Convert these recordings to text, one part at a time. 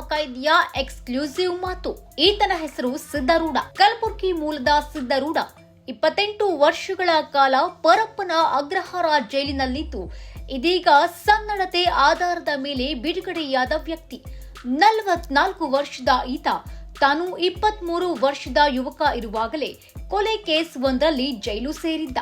ಖೈದಿಯ exclusive ಮಾತು. ಈತನ ಹೆಸರು ಸಿದ್ದರೂಢ ಕಲಬುರ್ಗಿ ಮೂಲದ ಸಿದ್ದರೂಢ ಇಪ್ಪತ್ತೆಂಟು ವರ್ಷಗಳ ಕಾಲ ಪರಪ್ಪನ ಅಗ್ರಹಾರ ಜೈಲಿನಲ್ಲಿದ್ದು ಇದೀಗ ಸನ್ನಡತೆ ಆಧಾರದ ಮೇಲೆ ಬಿಡುಗಡೆಯಾದ ವ್ಯಕ್ತಿ. ನಲವತ್ನಾಲ್ಕು ವರ್ಷದ ಈತ. ತಾನು ಇಪ್ಪತ್ಮೂರು ವರ್ಷದ ಯುವಕ ಇರುವಾಗಲೇ ಕೊಲೆ ಕೇಸ್ ಒಂದರಲ್ಲಿ ಜೈಲು ಸೇರಿದ್ದ.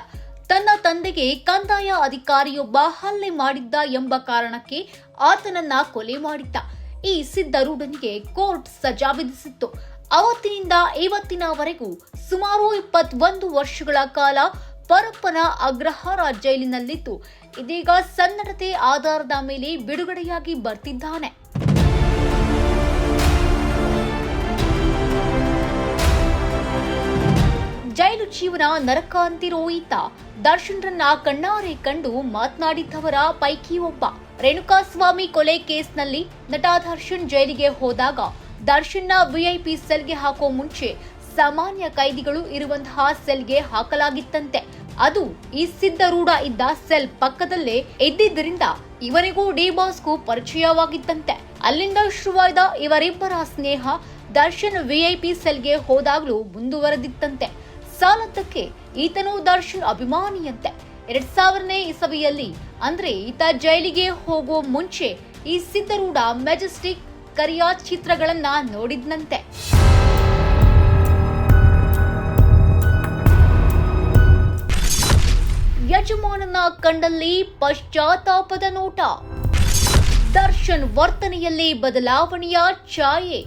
ತನ್ನ ತಂದೆಗೆ ಕಂದಾಯ ಅಧಿಕಾರಿಯೊಬ್ಬ ಹಲ್ಲೆ ಮಾಡಿದ್ದ ಎಂಬ ಕಾರಣಕ್ಕೆ ಆತನನ್ನ ಕೊಲೆ ಮಾಡಿದ್ದ. ಈ ಸಿದ್ಧರೂಢನಿಗೆ ಕೋರ್ಟ್ ಸಜಾ ವಿಧಿಸಿತ್ತು. ಅವತ್ತಿನಿಂದ ಇವತ್ತಿನವರೆಗೂ ಸುಮಾರು ಇಪ್ಪತ್ತೊಂದು ವರ್ಷಗಳ ಕಾಲ ಪರಪ್ಪನ ಅಗ್ರಹಾರ ಜೈಲಿನಲ್ಲಿತ್ತು. ಇದೀಗ ಸನ್ನಡತೆ ಆಧಾರದ ಮೇಲೆ ಬಿಡುಗಡೆಯಾಗಿ ಬರ್ತಿದ್ದಾನೆ. ಜೈಲು ಜೀವನ ನರಕ ಅಂತಿರೋ ಈತ. ದರ್ಶನ್ರನ್ನ ಕಣ್ಣಾರೆ ಕಂಡು ಮಾತನಾಡಿದ್ದವರ ಪೈಕಿ ಒಬ್ಬ. ರೇಣುಕಾಸ್ವಾಮಿ ಕೊಲೆ ಕೇಸ್ನಲ್ಲಿ ನಟ ದರ್ಶನ್ ಜೈಲಿಗೆ ಹೋದಾಗ ದರ್ಶನ್ನ ವಿಐಪಿ ಸೆಲ್ಗೆ ಹಾಕೋ ಮುಂಚೆ ಸಾಮಾನ್ಯ ಕೈದಿಗಳು ಇರುವಂತಹ ಸೆಲ್ಗೆ ಹಾಕಲಾಗಿತ್ತಂತೆ. ಅದು ಈ ಸಿದ್ದರೂಢ ಇದ್ದ ಸೆಲ್ ಪಕ್ಕದಲ್ಲೇ ಇದ್ದಿದ್ದರಿಂದ ಇವರಿಗೂ ಡಿ ಬಾಸ್ಗೂ ಪರಿಚಯವಾಗಿತ್ತಂತೆ. ಅಲ್ಲಿಂದ ಶುರುವಾದ ಇವರಿಬ್ಬರ ಸ್ನೇಹ ದರ್ಶನ್ ವಿಐಪಿ ಸೆಲ್ಗೆ ಹೋದಾಗಲೂ ಮುಂದುವರೆದಿತ್ತಂತೆ. ಸಾಲದ್ದಕ್ಕೆ ಈತನು ದರ್ಶನ್ ಅಭಿಮಾನಿಯಂತೆ. ಎರಡ್ ಸಾವಿರನೇ ಇಸವಿಯಲ್ಲಿ ಅಂದ್ರೆ ಈತ ಜೈಲಿಗೆ ಹೋಗೋ ಮುಂಚೆ ಈ ಸಿದ್ಧರೂಢ ಮೆಜೆಸ್ಟಿಕ್ ಕರಿಯಾ ಚಿತ್ರಗಳನ್ನ ನೋಡಿದ್ನಂತೆ. ಯಜಮಾನನ ಕಂಡಲ್ಲಿ ಪಶ್ಚಾತ್ತಾಪದ ನೋಟ. ದರ್ಶನ್ ವರ್ತನೆಯಲ್ಲಿ ಬದಲಾವಣೆಯ ಛಾಯೆ.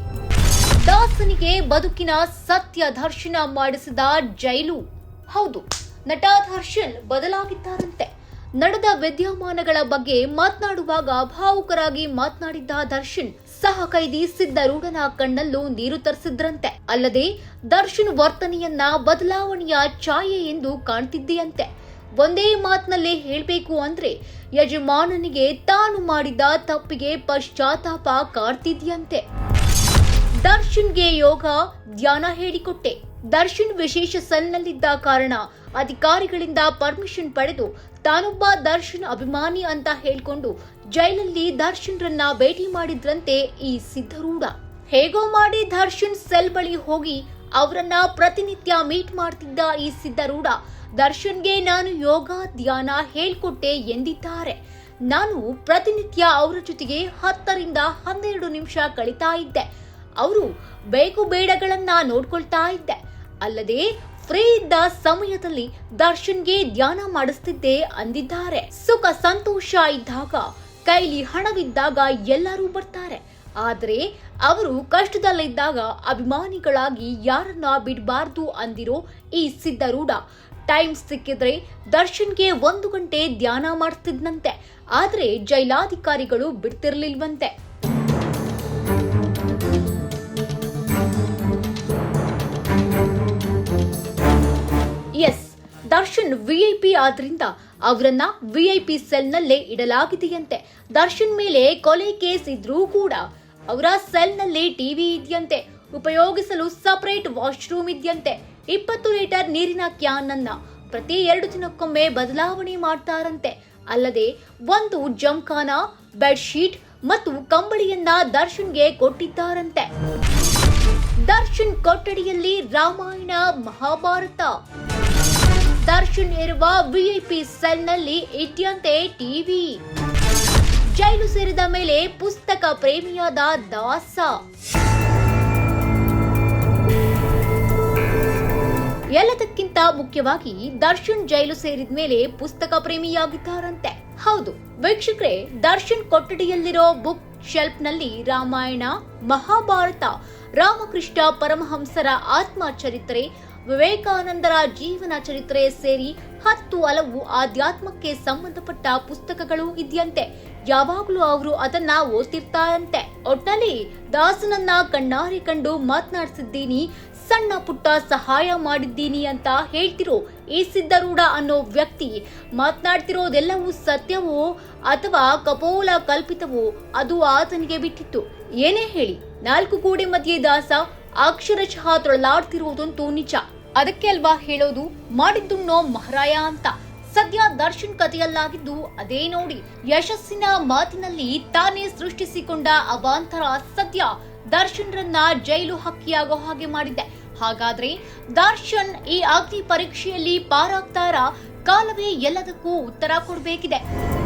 ದಾಸನಿಗೆ ಬದುಕಿನ ಸತ್ಯ ದರ್ಶನ ಮಾಡಿಸಿದ ಜೈಲು. ಹೌದು. ನಟ ದರ್ಶನ್ ಬದಲಾಗಿದ್ದಾರಂತೆ. ನಡೆದ ವಿದ್ಯಮಾನಗಳ ಬಗ್ಗೆ ಮಾತನಾಡುವಾಗ ಭಾವುಕರಾಗಿ ಮಾತನಾಡಿದ್ದ ದರ್ಶನ್ ಸಹ ಕೈದಿ ಸಿದ್ದರೂಢನ ಕಣ್ಣಲ್ಲೂ ನೀರು ತರಿಸಿದ್ರಂತೆ. ಅಲ್ಲದೆ ದರ್ಶನ್ ವರ್ತನೆಯನ್ನ ಬದಲಾವಣೆಯ ಛಾಯೆ ಎಂದು ಕಾಣ್ತಿದ್ದೀಯಂತೆ. ಒಂದೇ ಮಾತಿನಲ್ಲಿ ಹೇಳಬೇಕು ಅಂದ್ರೆ ಯಜಮಾನನಿಗೆ ತಾನು ಮಾಡಿದ ತಪ್ಪಿಗೆ ಪಶ್ಚಾತ್ತಾಪ ಕಾಡ್ತಿದ್ಯಂತೆ ದರ್ಶನ್ಗೆ ಯೋಗ ಧ್ಯಾನ ಹೇಳಿಕೊಟ್ಟೆ. ದರ್ಶನ್ ವಿಶೇಷ ಸೆಲ್ನಲ್ಲಿದ್ದ ಕಾರಣ ಅಧಿಕಾರಿಗಳಿಂದ ಪರ್ಮಿಷನ್ ಪಡೆದು ತಾನೊಬ್ಬ ದರ್ಶನ್ ಅಭಿಮಾನಿ ಅಂತ ಹೇಳ್ಕೊಂಡು ಜೈಲಲ್ಲಿ ದರ್ಶನ್ರನ್ನ ಭೇಟಿ ಮಾಡಿದ್ರಂತೆ ಈ ಸಿದ್ಧರೂಢ. ಹೇಗೋ ಮಾಡಿ ದರ್ಶನ್ ಸೆಲ್ ಬಳಿ ಹೋಗಿ ಅವರನ್ನ ಪ್ರತಿನಿತ್ಯ ಮೀಟ್ ಮಾಡ್ತಿದ್ದ ಈ ಸಿದ್ಧರೂಢ ದರ್ಶನ್ಗೆ ನಾನು ಯೋಗ, ಧ್ಯಾನ ಹೇಳ್ಕೊಟ್ಟೆ ಎಂದಿದ್ದಾರೆ. ನಾನು ಪ್ರತಿನಿತ್ಯ ಅವರ ಜೊತೆಗೆ ಹತ್ತರಿಂದ ಹನ್ನೆರಡು ನಿಮಿಷ ಕಳೀತಾ ಇದ್ದೆ. ಅವರು ಬೇಕು ಬೇಡಗಳನ್ನ ನೋಡ್ಕೊಳ್ತಾ ಇದ್ದೆ. ಅಲ್ಲದೆ ಫ್ರೀ ಇದ್ದ ಸಮಯದಲ್ಲಿ ದರ್ಶನ್ಗೆ ಧ್ಯಾನ ಮಾಡಿಸ್ತಿದ್ದೆ ಅಂದಿದ್ದಾರೆ. ಸುಖ ಸಂತೋಷ ಇದ್ದಾಗ, ಕೈಲಿ ಹಣವಿದ್ದಾಗ ಎಲ್ಲರೂ ಬರ್ತಾರೆ. ಆದರೆ ಅವರು ಕಷ್ಟದಲ್ಲಿದ್ದಾಗ ಅಭಿಮಾನಿಗಳಾಗಿ ಯಾರನ್ನ ಬಿಡಬಾರ್ದು ಅಂದಿರೋ ಈ ಸಿದ್ಧರೂಢ, ಟೈಮ್ ಸಿಕ್ಕಿದ್ರೆ ದರ್ಶನ್ಗೆ ಒಂದು ಗಂಟೆ ಧ್ಯಾನ ಮಾಡ್ತಿದ್ನಂತೆ. ಆದರೆ ಜೈಲಾಧಿಕಾರಿಗಳು ಬಿಡ್ತಿರ್ಲಿಲ್ವಂತೆ. ದರ್ಶನ್ ವಿಐಪಿ ಆದ್ರಿಂದ ಅವರನ್ನ ವಿಐಪಿ ಸೆಲ್ನಲ್ಲೇ ಇಡಲಾಗಿದೆಯಂತೆ. ದರ್ಶನ್ ಮೇಲೆ ಕೊಲೆ ಕೇಸ್ ಇದ್ರೂ ಕೂಡ ಅವರ ಸೆಲ್ನಲ್ಲಿ ಟಿವಿ ಇದೆಯಂತೆ. ಉಪಯೋಗಿಸಲು ಸಪರೇಟ್ ವಾಶ್ರೂಮ್ ಇದೆಯಂತೆ. ಇಪ್ಪತ್ತು ಲೀಟರ್ ನೀರಿನ ಕ್ಯಾನ್ ಅನ್ನ ಪ್ರತಿ ಎರಡು ದಿನಕ್ಕೊಮ್ಮೆ ಬದಲಾವಣೆ ಮಾಡ್ತಾರಂತೆ. ಅಲ್ಲದೆ ಒಂದು ಜಂಕಾನ ಬೆಡ್ಶೀಟ್ ಮತ್ತು ಕಂಬಳಿಯನ್ನ ದರ್ಶನ್ಗೆ ಕೊಟ್ಟಿದ್ದಾರಂತೆ. ದರ್ಶನ್ ಕೊಠಡಿಯಲ್ಲಿ ರಾಮಾಯಣ, ಮಹಾಭಾರತ. ದರ್ಶನ್ ಇರುವ ವಿಐಪಿ ಸೆಲ್ನಲ್ಲಿ ಇಟ್ಟಿಯಂತೆ ಟಿವಿ ಜೈಲು ಸೇರಿದ ಮೇಲೆ ಪುಸ್ತಕ ಪ್ರೇಮಿಯಾದ ದಾಸ. ಎಲ್ಲದಕ್ಕಿಂತ ಮುಖ್ಯವಾಗಿ ದರ್ಶನ್ ಜೈಲು ಸೇರಿದ ಮೇಲೆ ಪುಸ್ತಕ ಪ್ರೇಮಿಯಾಗಿದ್ದಾರಂತೆ. ಹೌದು, ವೀಕ್ಷಕರೇ, ದರ್ಶನ್ ಕೊಠಡಿಯಲ್ಲಿರೋ ಬುಕ್ ಶೆಲ್ಫ್ನಲ್ಲಿ ರಾಮಾಯಣ, ಮಹಾಭಾರತ, ರಾಮಕೃಷ್ಣ ಪರಮಹಂಸರ ಆತ್ಮ ಚರಿತ್ರೆ ವಿವೇಕಾನಂದರ ಜೀವನ ಚರಿತ್ರೆ ಸೇರಿ ಹತ್ತು ಹಲವು ಆಧ್ಯಾತ್ಮಕ್ಕೆ ಸಂಬಂಧಪಟ್ಟ ಪುಸ್ತಕಗಳು ಇದೆಯಂತೆ. ಯಾವಾಗಲೂ ಅವರು ಅದನ್ನ ಓದ್ತಿರ್ತಾರಂತೆ. ಒಟ್ಟಲ್ಲಿ ದಾಸನನ್ನ ಕಣ್ಣಾರಿ ಕಂಡು ಮಾತನಾಡಿಸಿದ್ದೀನಿ, ಸಣ್ಣ ಪುಟ್ಟ ಸಹಾಯ ಮಾಡಿದ್ದೀನಿ ಅಂತ ಹೇಳ್ತಿರೋ ಈ ಸಿದ್ಧರೂಢ ಅನ್ನೋ ವ್ಯಕ್ತಿ ಮಾತನಾಡ್ತಿರೋದೆಲ್ಲವೂ ಸತ್ಯವೋ ಅಥವಾ ಕಪೋಲ ಕಲ್ಪಿತವೋ ಅದು ಆತನಿಗೆ ಬಿಟ್ಟಿತ್ತು. ಏನೇ ಹೇಳಿ, ನಾಲ್ಕು ಕೋಡಿ ಮಧ್ಯೆ ದಾಸ ಅಕ್ಷರಶಃ ತೊಳಲಾಡ್ತಿರುವುದಂತೂ ನಿಜ. ಅದಕ್ಕೆ ಅಲ್ವಾ ಹೇಳೋದು? ಮಾಡಿದ್ದುಣ್ಣೋ ಮಹಾರಾಯ ಅಂತ. ಸದ್ಯ ದರ್ಶನ್ ಕಥೆಯಲ್ಲಾಗಿದ್ದು ಅದೇ ನೋಡಿ, ಯಶಸ್ಸಿನ ಮಾತಿನಲ್ಲಿ ತಾನೇ ಸೃಷ್ಟಿಸಿಕೊಂಡ ಅವಾಂತರ ಸದ್ಯ ದರ್ಶನ್ರನ್ನ ಜೈಲು ಹಕ್ಕಿಯಾಗೋ ಹಾಗೆ ಮಾಡಿದೆ. ಹಾಗಾದ್ರೆ ದರ್ಶನ್ ಈ ಅಗ್ನಿ ಪರೀಕ್ಷೆಯಲ್ಲಿ ಪಾರಾಗ್ತಾರ? ಕಾಲವೇ ಎಲ್ಲದಕ್ಕೂ ಉತ್ತರ ಕೊಡಬೇಕಿದೆ.